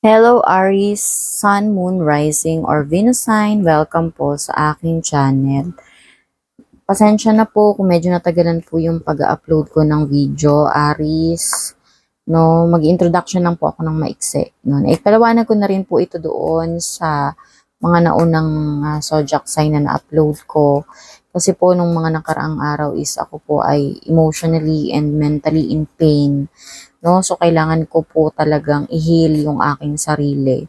Hello Aries, Sun, Moon, Rising, or Venus sign. Welcome po sa aking channel. Pasensya na po kung medyo natagalan po yung pag-upload ko ng video, Aries. No, mag-introduction lang po ako ng maikse. No, ikalawanan ko na rin po ito doon sa mga naunang uh, zodiac sign na na-upload ko. Kasi po nung mga nakaraang araw is ako po ay emotionally and mentally in pain no? So, kailangan ko po talagang i-heal yung aking sarili.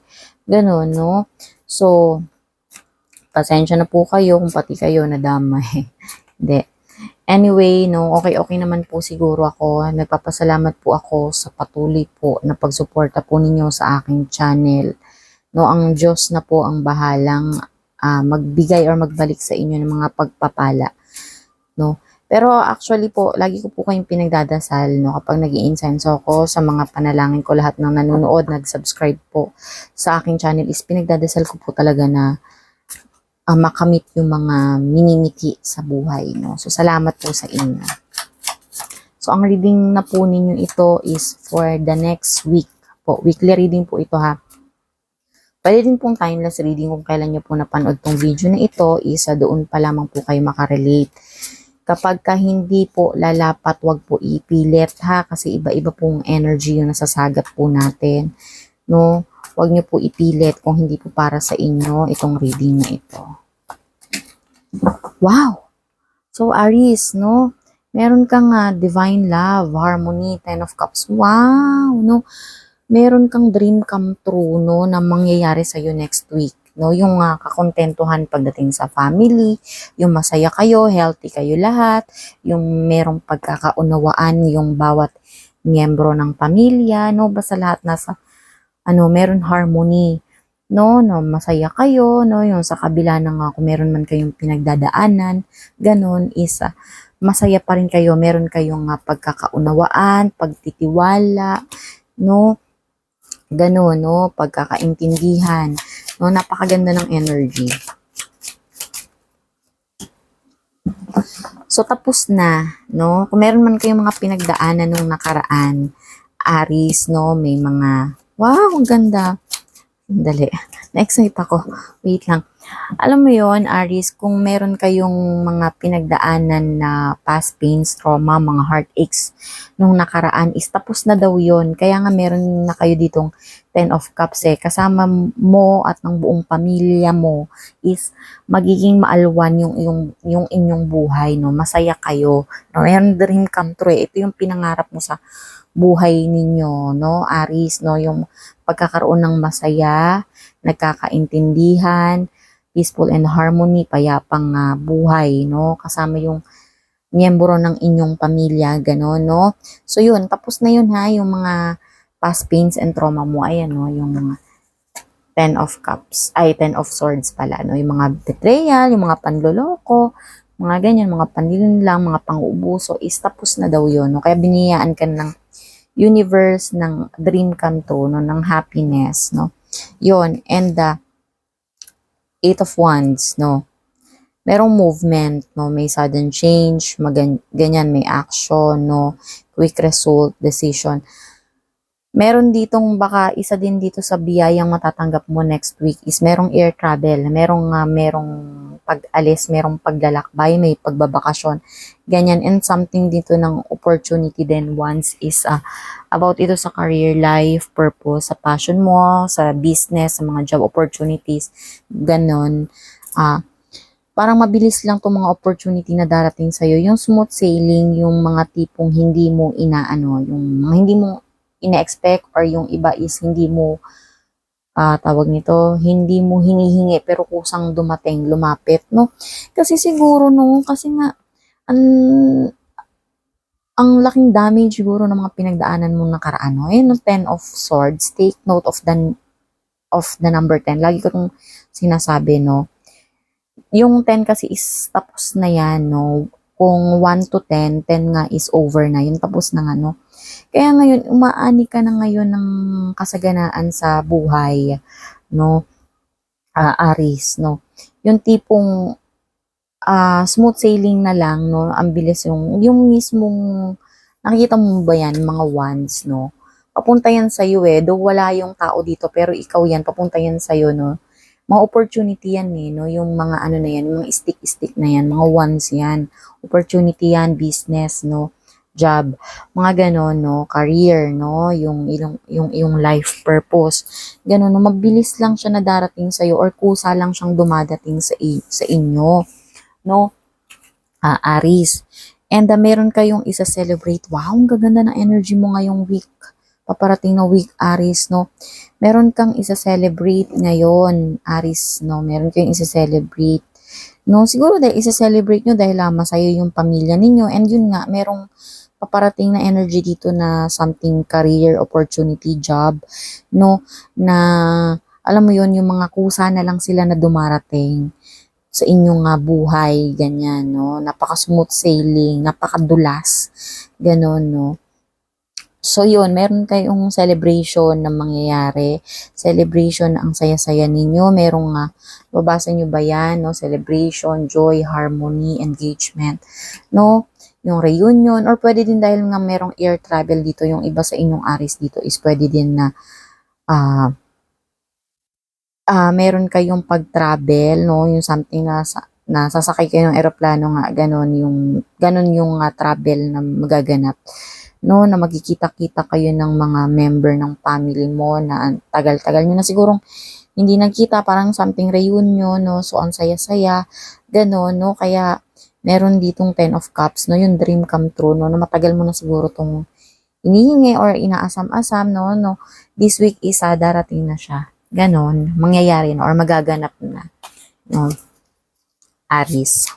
Ganun, no? So, pasensya na po kayo kung pati kayo nadamay. Hindi. Anyway, no, okay-okay naman po siguro ako. Nagpapasalamat po ako sa patuloy po na pagsuporta po ninyo sa aking channel. No, ang Diyos na po ang bahalang uh, magbigay or magbalik sa inyo ng mga pagpapala. No, pero actually po, lagi ko po kayong pinagdadasal no, kapag nag incenso ako sa mga panalangin ko, lahat ng nanonood, nag-subscribe po sa aking channel is pinagdadasal ko po talaga na uh, makamit yung mga minimiti sa buhay. No? So, salamat po sa inyo. So, ang reading na po ninyo ito is for the next week po. Weekly reading po ito ha. Pwede din pong timeless reading kung kailan nyo po napanood tong video na ito, isa doon pa lamang po kayo makarelate. Kapag ka hindi po lalapat, wag po ipilit ha kasi iba-iba pong energy yung nasasagat po natin. No? Wag niyo po ipilit kung hindi po para sa inyo itong reading na ito. Wow! So Aries, no? Meron kang uh, divine love, harmony, ten of cups. Wow! No? Meron kang dream come true, no? Na mangyayari sa'yo next week no? Yung uh, kakontentuhan pagdating sa family, yung masaya kayo, healthy kayo lahat, yung merong pagkakaunawaan yung bawat miyembro ng pamilya, no? Basta lahat nasa ano, meron harmony, no? No, masaya kayo, no? Yung sa kabila ng uh, kung meron man kayong pinagdadaanan, ganun is uh, masaya pa rin kayo, meron kayong uh, pagkakaunawaan, pagtitiwala, no? Ganun, no? Pagkakaintindihan. No, napakaganda ng energy. So, tapos na, no? Kung meron man kayong mga pinagdaanan nung nakaraan, Aris, no? May mga, wow, ang ganda. Dali. Na-excite ako. Wait lang. Alam mo yon Aris, kung meron kayong mga pinagdaanan na past pains, trauma, mga heartaches nung nakaraan is tapos na daw yon Kaya nga meron na kayo ditong Ten of Cups eh. Kasama mo at ng buong pamilya mo is magiging maalwan yung, yung, yung inyong buhay, no? Masaya kayo. No? Meron dream come true eh. Ito yung pinangarap mo sa buhay ninyo, no? Aris, no? Yung pagkakaroon ng masaya, nagkakaintindihan, peaceful and harmony, payapang uh, buhay, no? Kasama yung miyembro ng inyong pamilya, gano'n, no? So, yun, tapos na yun ha, yung mga past pains and trauma mo, ayan, no? Yung mga ten of cups, ay, ten of swords pala, no? Yung mga betrayal, yung mga panloloko, mga ganyan, mga lang, mga pang-ubuso, is tapos na daw yun, no? Kaya biniyaan ka ng universe, ng dream come true, no? Ng happiness, no? Yun, and the uh, Eight of Wands, no? Merong movement, no? May sudden change, magan ganyan, may action, no? Quick result, decision. Meron ditong baka isa din dito sa biyayang matatanggap mo next week is merong air travel, merong uh, merong pag-alis, merong paglalakbay, may pagbabakasyon. Ganyan and something dito ng opportunity then once is uh, about ito sa career life, purpose, sa passion mo, sa business, sa mga job opportunities, ganon. Uh, parang mabilis lang itong mga opportunity na darating sa'yo. Yung smooth sailing, yung mga tipong hindi mo inaano, yung hindi mo ina-expect or yung iba is hindi mo uh, tawag nito, hindi mo hinihingi pero kusang dumating, lumapit, no? Kasi siguro no, kasi nga, ang, ang laking damage siguro ng mga pinagdaanan mo nakaraan. No? Ayun, no, 10 of swords. Take note of the, of the number 10. Lagi ko itong sinasabi, no? Yung 10 kasi is tapos na yan, no? Kung 1 to 10, 10 nga is over na. Yung tapos na nga, no? Kaya ngayon, umaani ka na ngayon ng kasaganaan sa buhay, no? Uh, Aris, no? Yung tipong uh, smooth sailing na lang, no? Ang bilis yung, yung mismong, nakikita mo ba yan, mga wands, no? papunta yan sa'yo eh. Though wala yung tao dito, pero ikaw yan, papunta yan sa'yo, no? Mga opportunity yan eh, no? Yung mga ano na yan, mga stick-stick na yan, mga ones yan. Opportunity yan, business, no? Job, mga ganon, no? Career, no? Yung, yung, yung, yung life purpose. Ganon, no? Mabilis lang siya na darating sa'yo or kusa lang siyang dumadating sa, sa inyo, no? Ah, Aris. And uh, meron kayong isa-celebrate. Wow, ang gaganda ng energy mo ngayong week. Paparating na week, Aris, no? Meron kang isa-celebrate ngayon, Aris, no? Meron kayong isa-celebrate. No, siguro dahil isa-celebrate nyo dahil uh, masaya yung pamilya ninyo. And yun nga, merong paparating na energy dito na something career, opportunity, job, no? Na, alam mo yun, yung mga kusa na lang sila na dumarating sa inyong nga buhay, ganyan, no? Napaka-smooth sailing, napakadulas, ganon, no? So, yun, meron kayong celebration na mangyayari. Celebration ang saya-saya ninyo. Merong nga, babasa nyo ba yan, no? Celebration, joy, harmony, engagement, no? Yung reunion, or pwede din dahil nga merong air travel dito, yung iba sa inyong aris dito is pwede din na, ah, ah meron kayong pag-travel, no? Yung something na, sa, na sasakay kayo ng eroplano nga, ganon yung, ganon yung ah, travel na magaganap. No, na magkikita-kita kayo ng mga member ng family mo na tagal-tagal nyo na sigurong hindi nagkita, parang something reunion, no? So, ang saya-saya, ganon, no? Kaya, meron ditong 10 of cups, no? Yung dream come true, no? Na matagal mo na siguro tong inihingi or inaasam-asam, no? no? This week isa, darating na siya ganon, mangyayari na or magaganap na. No? Aris.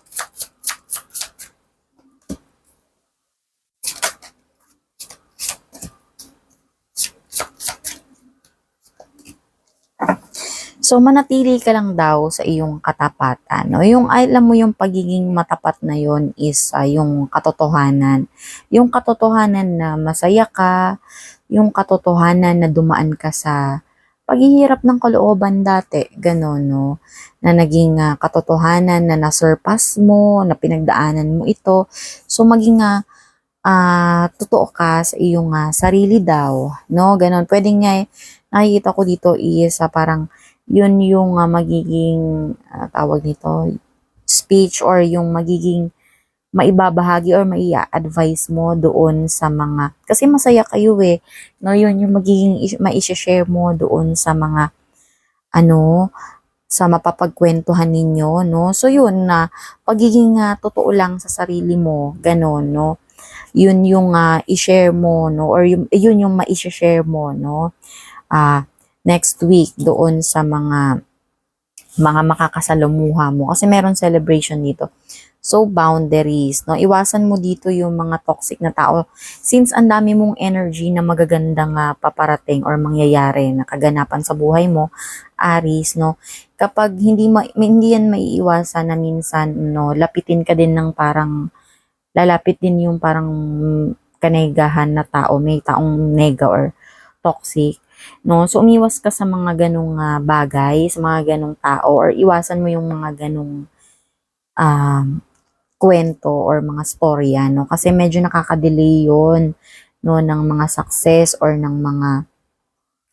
So, manatili ka lang daw sa iyong katapatan. No? Yung, alam mo yung pagiging matapat na yon is ah, yung katotohanan. Yung katotohanan na masaya ka, yung katotohanan na dumaan ka sa paghihirap ng kalooban dati, gano'n, no? Na naging ah, katotohanan na nasurpass mo, na pinagdaanan mo ito. So, maging ah, ah, totoo ka sa iyong ah, sarili daw, no? Ganon. Pwede nga, eh, nakikita ko dito is ah, parang yun yung ah, magiging ah, tawag nito, speech or yung magiging maibabahagi or maia-advise mo doon sa mga, kasi masaya kayo eh, no, yun yung magiging is- maisha-share mo doon sa mga, ano, sa mapapagkwentuhan ninyo, no? So, yun na, pagiging ah, totoo lang sa sarili mo, ganon, no? Yun yung ah, i-share mo, no? Or yung, yun yung maisha-share mo, no? Ah, next week doon sa mga mga makakasalamuha mo kasi meron celebration dito. So, boundaries, no? Iwasan mo dito yung mga toxic na tao. Since ang dami mong energy na magagandang ah, paparating or mangyayari na kaganapan sa buhay mo, Aris, no? Kapag hindi, ma- hindi yan maiiwasan na minsan, no, lapitin ka din ng parang, lalapit din yung parang kanegahan na tao, may taong nega or toxic no? So, umiwas ka sa mga ganong ah, bagay, sa mga ganong tao, or iwasan mo yung mga ganong um, kwento or mga storya, no? Kasi medyo nakaka-delay yun, no, ng mga success or ng mga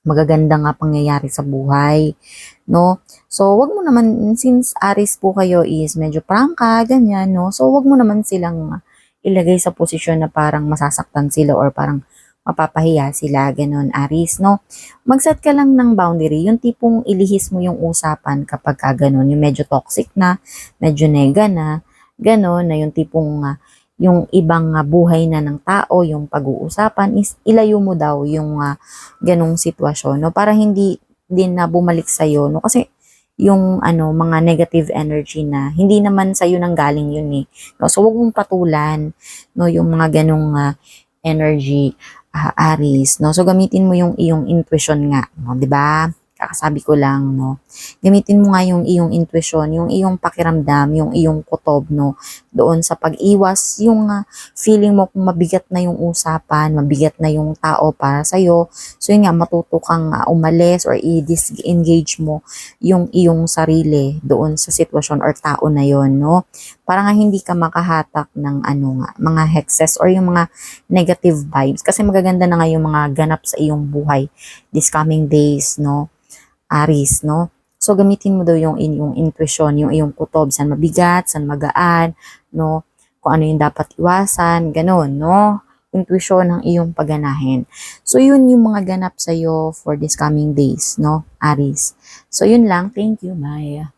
magaganda nga pangyayari sa buhay, no? So, wag mo naman, since Aris po kayo is medyo prangka, ganyan, no? So, wag mo naman silang ilagay sa posisyon na parang masasaktan sila or parang mapapahiya sila, ganun, Aris, no? Mag-set ka lang ng boundary, yung tipong ilihis mo yung usapan kapag ka ganun, yung medyo toxic na, medyo nega na, ganun, na yung tipong ah, yung ibang ah, buhay na ng tao, yung pag-uusapan, is ilayo mo daw yung ah, ganung sitwasyon, no? Para hindi din na bumalik sa'yo, no? Kasi yung ano mga negative energy na hindi naman sa nang galing yun eh. No? So wag mong patulan no yung mga ganong ah, energy ah, Aris, no? So gamitin mo yung iyong intuition nga, no, 'di ba? kakasabi ko lang, no? Gamitin mo nga yung iyong intuition, yung iyong pakiramdam, yung iyong kutob, no? Doon sa pag-iwas, yung ah, feeling mo kung mabigat na yung usapan, mabigat na yung tao para sa'yo. So yun nga, matuto kang ah, umalis or i-disengage mo yung iyong sarili doon sa sitwasyon or tao na yon no? Para nga hindi ka makahatak ng ano nga, mga hexes or yung mga negative vibes. Kasi magaganda na nga yung mga ganap sa iyong buhay this coming days, no? Aris, no? So, gamitin mo daw yung inyong intuition, yung iyong kutob, saan mabigat, saan magaan, no? Kung ano yung dapat iwasan, ganun, no? Intuition ng iyong pagganahin. So, yun yung mga ganap sa'yo for this coming days, no? Aris. So, yun lang. Thank you, Maya.